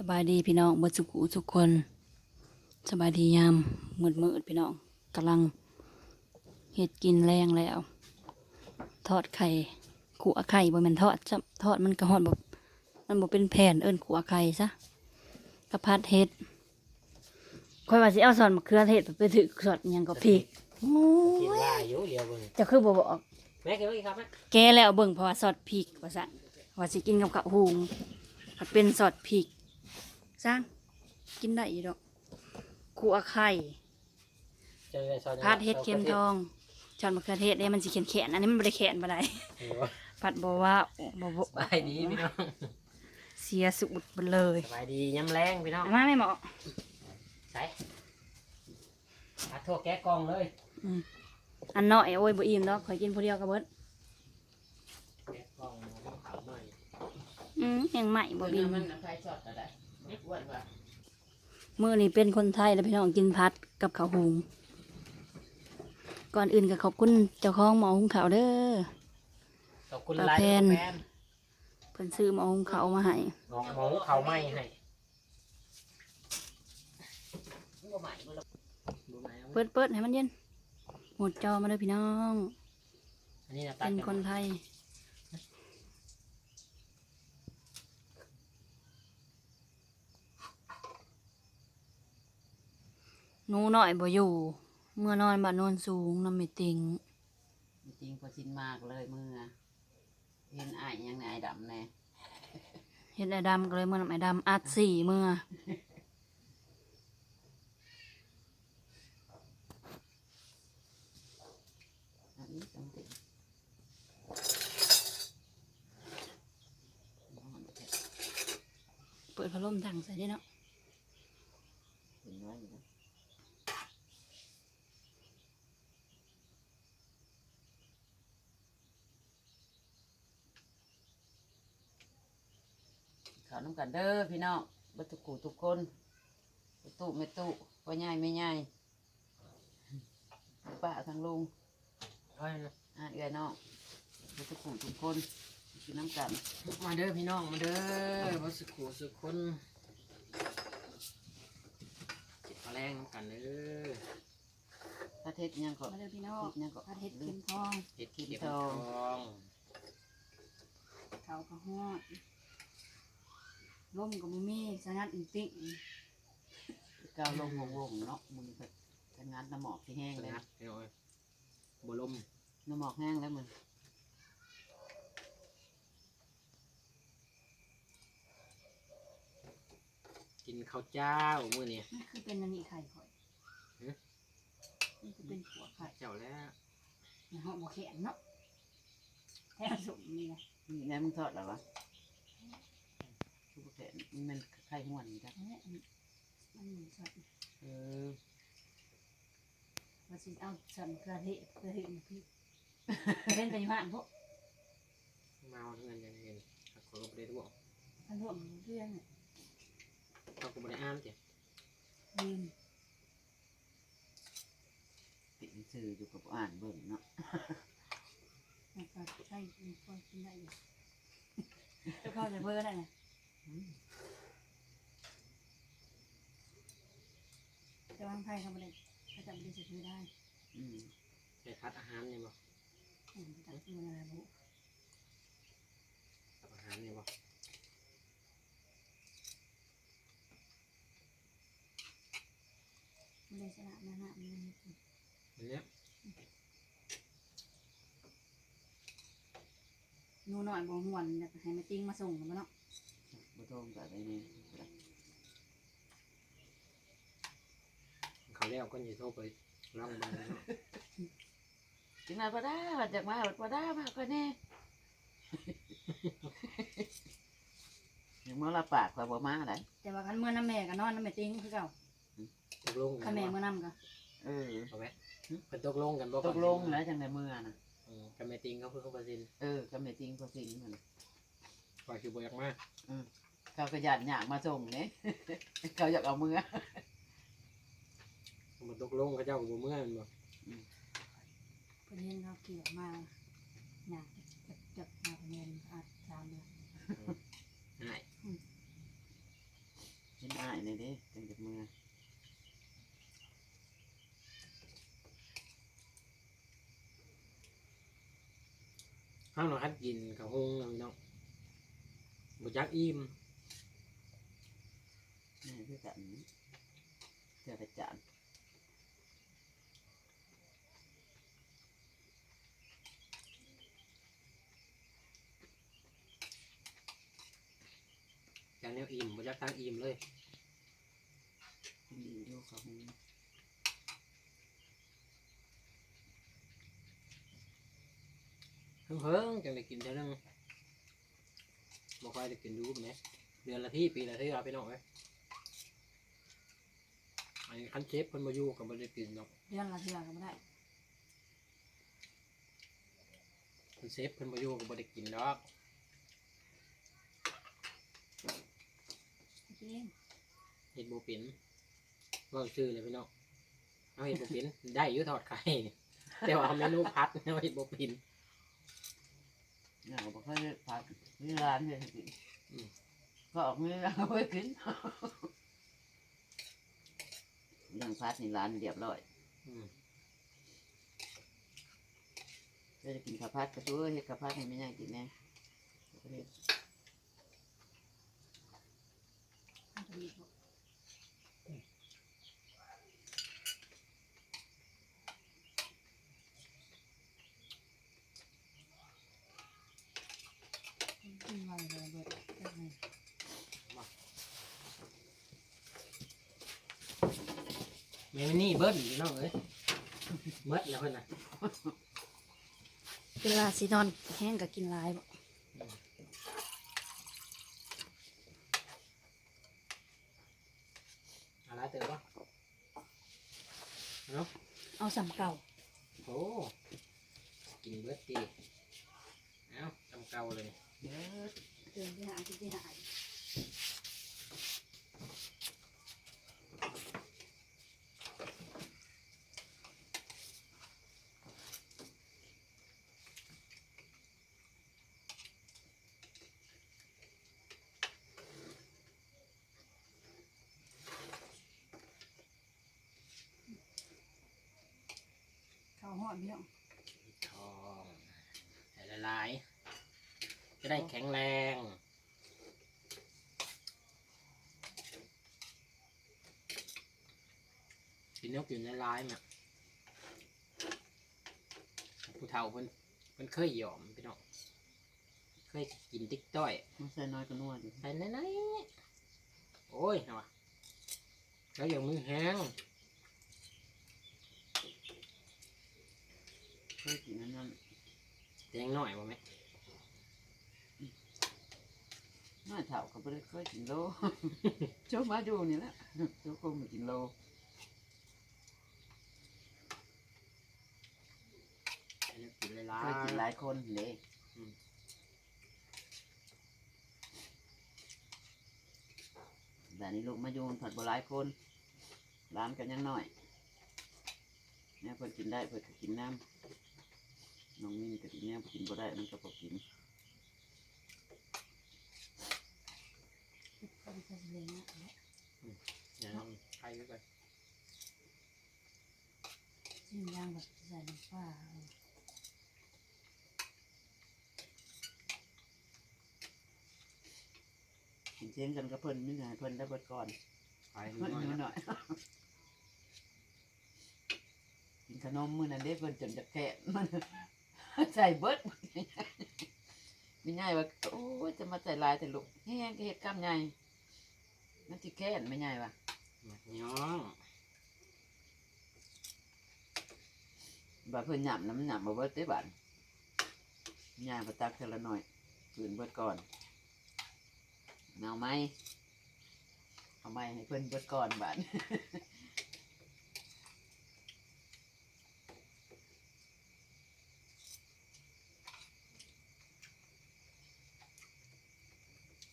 สบายดีพี่น้องเบิดสุกุทุกคนสบายดียามมืดมืดๆพี่น้องกำลังเห็ดกินแรงแล้ว ทอดไข่ขัวไข่บ่แม่นทอดจ้ะทอดมันกระหอนแบบมันบ่เป็นแผ่นเอิ้นขัวไข่ซะกระพัดเห็ดค่อยว่าสิเอาสอนมะเขือเทศไปถือสอดอิหยังก็พริกโอ้กินยว่าอยู่เดียวเบิ่งเจะคือบ่บอก แม่กินว่าอีกครับแม่แกแล้วเบิ่งเพราะว่าสอดพริกว่าซั่นว่าสิกินกับข้าวหุงมันเป็นสอดพริก สร้างกินได้อีดอกขัวไข่เจอซอยผัดเห็ดเข็มทองชอนมะเขือเทศเนี่ยมันสิแข็งแขนๆอันนี้มันไม่ได้แขนบ่ได้โอ้ผัดบ่ว่าบ่บ่สบายดีพี่น้องเสียสูตรไปเลยสบายดีย้ำแรงพี่น้องเอามาไม่เหมาะใส่ผัดโทษแกะกล่องเลยอืมอันน้อยโอ้ยบ่อิ่มดอกข่อยกินผู้เดียวก็เบิดแกะกล่องขาวหน่อยอืมยังใหม่บ่บินมันไฟช็อตอะไรไม่อ้วนว่ะมื้อนี้เป็นคนไทยแล้วพี่น้องกินผัดกับข้าวหุงก่อนอื่นก็ขอบคุณเจ้าของหมอหุงข้าวเด้อขอบคุณปลาหลายแพนปลาแพนเพิ่นซื้อหมอหุงข้าวมาให้งอกหมูเขาไหม้ให้บ่ใหม่บ่ละดูไหมเอาเปิดเปิดให้มันเย็นหมดจอมาเด้อพี่น้องอันนี้นะตัดเป็นคนไทย หนูหน่อยบ่อยู่ เมื่อนอนบ้านโนนสูงน้ำไม่ติงจริงพอชินมากเลยมือเห็นไอ้ายยังไงไอ้ดำแน่เห็นไอ้ดำก็เลยเมื่อน้ำไอ้ดำอัดสี่เมื่ออันนี้ต้องติดเปิดพัดลมถังใส่ได้เนาะ เห็นไว้อยู่นะขาวน้ำกันเด้อพี่น้องบัตุกูทุกคนบัตุไม่ตุพ่อใหญ่ไม่ใหญ่ป้าทางลุงเอาให้นะอะเอื้อยน้องบัตุกูทุกคนกินน้ำกัน มาเด้อพี่น้องมาเด้อวัสกุสุกคนเจ็บแรงน้ำกันเด้อพระเทศยังก่อนมาเลยพี่น้องยังก่อนผัดเห็ดเข็มทองเห็ดเข็มทองเขาก็ฮอด ลมก็บ่มีสงัดอีติ๊กก้าวลงวงๆเนาะมึงก็ทำงานน้ำหมอกที่แห้งเลยนะพี่น้องบัวลมน้ำหมอกแห้งแล้วมึงกินข้าวเจ้ามื้อนี้มันคือเป็นอันนี้ไข่ข่อยหือมันคือเป็นขัวไข่เจ้าแล้วในห้องบ่แข็งเนาะแท้สมนี่นะนี่แม่มึงทอดแล้ววะทุก แขนมันไข่ห้วนนี่จ้ะอันนี้มันเหมือนสัตว์เออว่าสิเอาสันกระเทะกระเทะมาพี่เล่นไปอยู่บ้านพวกมาเอาเงินยังเงินขอก็บ่ได้ด้วยท่านพวกเรื่องเนี่ยเขาก็บ่ได้อ่านเจ้ะลืมติดสื่ออยู่กับอ่านเบิ่งเนาะแล้วก็ใช่มีคนกินได้อยู่เจ้าพ่อจะเบอร์ได้ไง อืมแต่วางไพ่เขาไม่ได้เขาจะไม่ได้ซื้อได้อืมใส่พัดอาหารนี่บ่อืมจับมันอะไรบุกับอาหารนี่บ่ไม่ได้ชนะนะฮะมันอันเนี้ยหนูหน่อยบ่หวนอยากให้แม่ติ้งมาส่งกันมาเนาะ บ่โทงกับไอ้นี่เขาแล้วก็อย่าโทรไปลองเบิ่งเนาะจึงมาบ่ได้ว่าจากมาบ่ได้มาก็แน่ยังมาละปากว่าบ่มาได้แต่ว่าคันเมื่อน้ำแม่กับนอนน้ำแม่ติ้งคือเก่าตกลงกัคันนแม่บ่เมื่อน้ำก็เออเอาไหมเพิ่นตกลงกันบ่ตกลงแล้วจังไดเมื่อน่ะ อืมกับแม่ติงเขาคือเขาประสินเออก็ไม่จริงก็จริงมัน ปล่อยคือบ่อยากมาเขาก็ยันอยากมาส่งเนี่ย เขาอยากเอามือมันตกลงเขาเจ้าก็บ่เมื่อแม่นบ่เพื่อนเห็นเขาเกี่ยวมาอยากจับจับมาเงินอาจสามเดือนง่ายด้จังจากเมื่อห้ามเราฮัดกินกับฮงเราพี่น้อง บุจักอิ่มนี่คือกันเจอกระจานอย่างแนวอิ่มบุจักทางอิ่มเลยกินดีดูเขาหงเพิ่งเพิ่งจังได้กินเท่านึง บ่ค่อยได้กินดูปานนี้เดือนละที่ปีละที่เราพี่น้องเอ้ยอันนี้คันเชฟเพิ่นมาอยู่กับบ่ได้กินเนาะเรื่องละเทือก็ไม่ได้คันเชฟเพิ่นมาอยู่กับบ่ได้กินดอกกินเองเฮ็ดบ่เป็นเว่าชื่อเลยพี่น้องเอาเฮ็ดบ่เป็นได้อยู่ทอดไข่นี่แต่ว่าเมนูพัดเอาเฮ็ดบ่เป็น เนี่ยก็บอกเขาจะพักที่ร้านเลยกินอืมก็ออกมือเอาไปกินเรื่องพัดในร้านเรียบร้อยอืมก็จะกินข้าวผัดกระชู้เฮ็ดข้าวผัดให้ไม่ย่างกินแน่ก็เฮ็ดมันจะมีพวกกินมาเลยเบิดเบิดเลย แม่นี่เบิ้ลพี่น้องเอ้ยเบิดแล้วเพิ่นน่ะเวลาสินอนแห้งก็กินหลายบ่อะไรเติมบ่เนาะเอาสำเก่าโอ้กินเบิดตีเอ้าทำเก่าเลยเยอะเดินที่หาที่ที่หาข้ หอดพี่น้องทองใส่ละลายจะได้แข็งแรงกินนกอยู่ในลายเนี่ยผู้เฒ่าเพิ่นเพิ่นเคยหยอมพี่น้องเคยกินติ๊กต้อยมันใส่น้อยก็นัวดิใส่ไหนๆโอ้ยนะวะแล้วอย่างมือแห้ง เคยกินอันนั้นแดงหน่อยบ่ไหมน้อยเถ่าก็ไม่ได้เคยกินโลโจ๊กมาอยู่นี่แหละโจ๊กคงไม่กินโลอันนี้กินเลยล่ะเคยกินหลายคนเลยอืมแต่นี้ลูกมาอยู่ผัดบหลายคนร้านกันยังน้อยเนี่ยเพิ่นกินได้เพิ่นก็กินน้ำ น้องมินก็กินเนี่ยกินบ่ได้มันก็บ่กินก็จะเลี้ยงอะอย่างนั้นใครก็ไปจิ้มย่างแบบใส่น้ำปลากินเชียงกันกับเพิ่นไม่ใช่เพิ่นได้เบิดก่อนใครเพิ่นน้อยนิดนะหน่อยกินขนมมื้อนั้นเด้เพิ่นจนจะแกะมัน ใส่เบิดไม่ง่ายว่าโอ้ยจะมาใส่ลายแต่ลูกแห้งก็เฮ็ดกำใหญ่มันสิแค่นไม่ง่ายว่ะหมักย้องบาเพิ่นหยำน้ำหยำมาเบิดได้บาดย่างไปตักเทอละหน่อยคืนเบิดก่อนเอาไหมเอาไหมให้เพิ่นเบิดก่อนบาด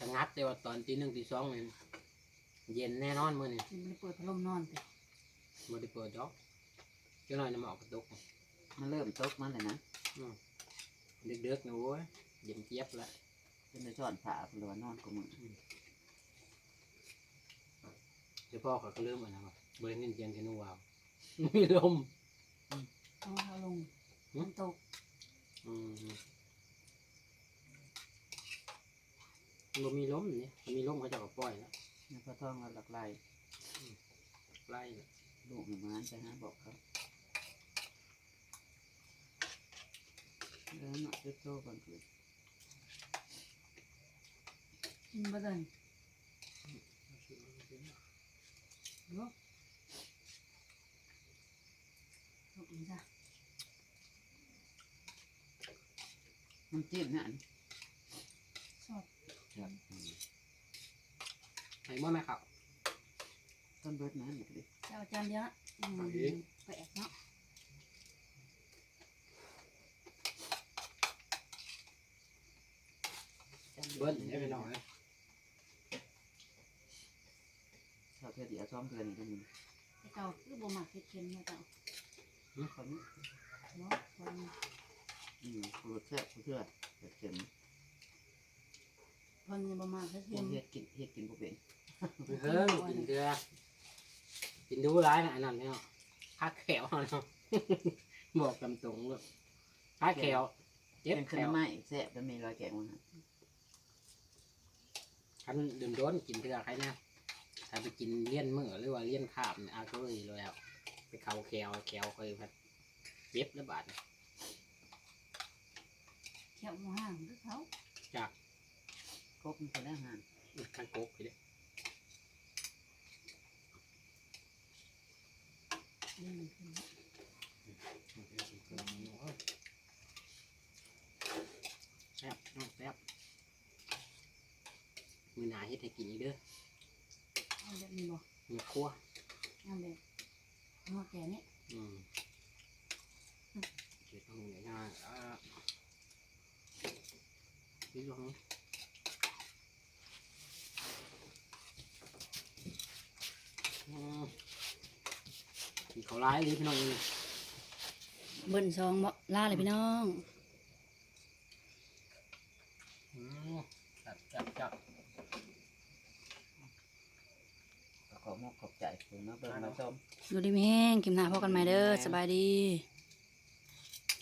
สงัด แต่ว่าตอนตีหนึ่งตีสองนี่เย็นแน่นอนมื้อนี่กินไม่เปิดพัดลมนอนไปบ่ได้เปิดดอกเจ้าหน่อยน้ำหมอกกระตุกมันเริ่มตกมันเลยนะเด็กๆนะโว้ยเย็นเจี๊ยบละเป็นในช้อนผ่าเพิ่นเลยว่านอนกูมึงเดี๋ยวพ่อเขาก็เริ่มอะนะครับบริเวณเจียนเทนูวาวมีลมเอาเอาลงหืมมันตกอืม บ่มีลมนี่มีลมเขาจะก็ปล่อยแล้วนี่พอท้องเราหลักลายไล่แล้วลูกหนูมานไปหาบอกเขาแล้วหนักจะโตก่อนคือกินบ่ได้ลูกลูกนี่จ้ะน้ำจิ้มนั่น ชอบไอ้บ่แม่ครับ ต้นเบิดนั้นอีกดิเจ้าจานเดียวนะอืมเอาอีกไปแอกเนาะเบิ้ลได้ไปหน่อยชอบเพื่อเดียวซ้อมเพื่อนอีกทีนึงไอ้เก่าคือบ่มักเฮ็ดเค็มเนี่ยเก่าคนนี้เนาะคนอืมรสแซ่บเพื่อเผ็ดเค็ม คนนี่บ่มักเฮ็ดเฮ็เค็มดเฮ็ดกินเฮ็ดกินบ่เป็นเฮ้ยกินเกลือกินดูร้ายนะอันนั้นเนี่ยพักแขวเนาะ บอกตามตรงเลยพักแขวเจ็บเป็นแขขึ้นวไม้แซ่บแล้วมีรอยแกงมันฮะคันเดิมโดนกินเกลือใครเนี่ยถ้าไปกินเลี้ยนมือหรือว่าเลี้ยนขาบเนี่ยอาก็เลยเลยแล้ว ไปเขาแขวแขวเคยพัดเจ็บแล้วบาดเนี่ยเขียวหมูห่างคือเขาจาก ครบมันไปแล้วฮะข้างกกไปเลยอืมขึ้นแซ่บน้องแซ่บมือหนาเฮ็ดให้กินอีกเด้อเอาแบบนี้บ่มือครัวเอาแบบหัวแก่นี่อืมเก็บตรงนี้ง่ายๆอ่าพี่ลงอืมกิน เขาร้ายเลยพี่น้องเอ้ยเบิ่นซองบ่ลาเลยพี่น้องอืมจับจับจับขอมอบขอบใจคุณมาเบิ่งมาชม ดูดีมีแห้งกินหน้าพอกันใหม่เด้อสบายดี